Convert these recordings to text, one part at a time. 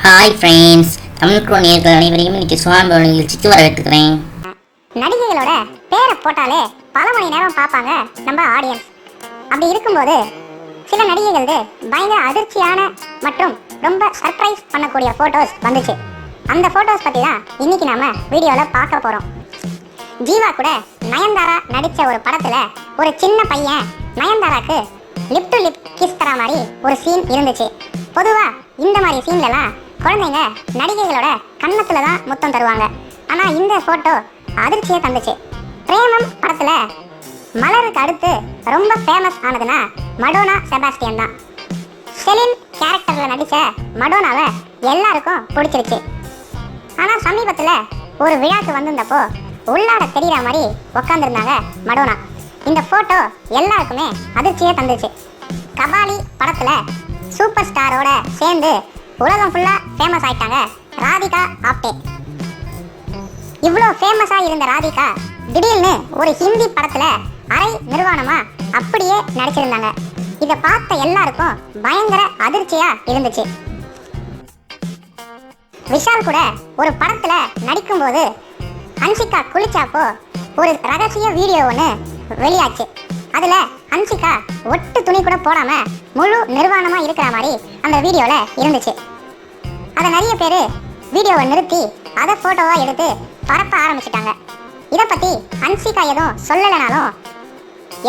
Hi friends Tamil grow நேர்கள் அனைவரையும் இன்னைக்கு சுவாமி நிகழ்ச்சிக்கு வரவேற்றுக்கிறேன் நடிகைகளோட பேரை போட்டாலே பல மணி நேரம் பார்ப்பாங்க நம்ம ஆடியன்ஸ் அப்படி இருக்கும்போது சில நடிகைகளது பயங்கர அதிர்ச்சியான மற்றும் ரொம்ப சர்ப்ரைஸ் பண்ணக்கூடிய ஃபோட்டோஸ் வந்துச்சு. அந்த ஃபோட்டோஸ் பற்றி தான் இன்னைக்கு நாம வீடியோவில் பார்க்க போகிறோம் ஜீவா கூட நயன்தாரா நடித்த ஒரு படத்தில் ஒரு சின்ன பையன் நயன்தாராக்கு லிப் டு லிப் கிஸ் தர மாதிரி ஒரு சீன் இருந்துச்சு. பொதுவாக இந்த மாதிரி சீன்லலாம் குழந்தைங்க நடிகைகளோட கன்னத்தில் தான் முத்தம் தருவாங்க. ஆனால் இந்த ஃபோட்டோ அதிர்ச்சியை தந்துச்சு. பிரேமம் படத்தில் மலருக்கு அடுத்து ரொம்ப ஃபேமஸ் ஆனதுன்னா மடோனா செபாஸ்டியன் தான். செலின் கேரக்டரில் நடித்த மடோனாவை எல்லாருக்கும் பிடிச்சிருச்சு. ஆனால் சமீபத்தில் ஒரு விழாக்கு வந்திருந்தப்போ உள்ளார தெரியற மாதிரி உக்காந்துருந்தாங்க மடோனா. இந்த ஃபோட்டோ எல்லாருக்குமே அதிர்ச்சியே தந்துச்சு. கபாலி படத்தில் சூப்பர் ஸ்டாரோட சேர்ந்து உலகம் ஃபுல்லாக ஃபேமஸ் ஆயிட்டாங்க. ராதிகா ஆப்டே. இவ்வளோ ஃபேமஸாக இருந்த ராதிகா திடீர்னு ஒரு ஹிந்தி படத்தில் அரை நிர்வாணமா அப்படியே நடிச்சிருந்தாங்க. இதை பார்த்த எல்லாருக்கும் பயங்கர அதிர்ச்சியாக இருந்துச்சு. விஷால் கூட ஒரு படத்துல நடிக்கும்போது ஹன்சிகா குளிச்சாப்போ ஒரு ரகசிய வீடியோ ஒன்று வெளியாச்சு. அதுல ஹன்சிகா ஒட்டு துணி கூட போடாம முழு நிர்வாணமா இருக்கிற மாதிரி அந்த வீடியோவில் இருந்துச்சு. அதை நிறைய பேர் வீடியோவை நிறுத்தி அதை ஃபோட்டோவாக எடுத்து பரப்ப ஆரம்பிச்சிட்டாங்க. இதை பற்றி ஹன்சிகா எதுவும் சொல்லலைனாலும்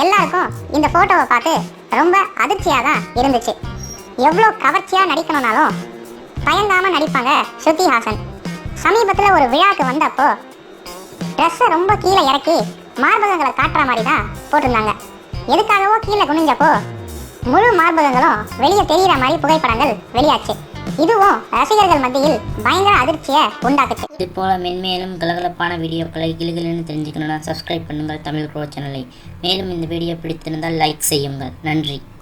எல்லாருக்கும் இந்த ஃபோட்டோவை பார்த்து ரொம்ப அதிர்ச்சியாக தான் இருந்துச்சு. எவ்வளோ கவர்ச்சியாக நடிக்கணும்னாலும் பயங்காமல் நடிப்பாங்க ஸ்ருதி ஹாசன். சமீபத்தில் ஒரு விழாக்கு வந்தப்போ ட்ரெஸ்ஸை ரொம்ப கீழே இறக்கி மார்பகங்களை காட்டுற மாதிரி தான் போட்டிருந்தாங்க. எதுக்காகவோ கீழே குனிஞ்சப்போ முழு மார்பகங்களும் வெளியே தெரிகிற மாதிரி புகைப்படங்கள் வெளியாச்சு. இதுவும் ரசிகர்கள் மத்தியில் பயங்கர அதிர்ச்சியை உண்டாக்குச்சு. இது போல மென்மேலும் கலகலப்பான வீடியோக்களை கிளிகளுன்னு தெரிஞ்சுக்கணும்னா சப்ஸ்கிரைப் பண்ணுங்கள் தமிழ் க்ரோ சேனலை மேலும் இந்த வீடியோ பிடித்திருந்தால் லைக் செய்யுங்கள். நன்றி.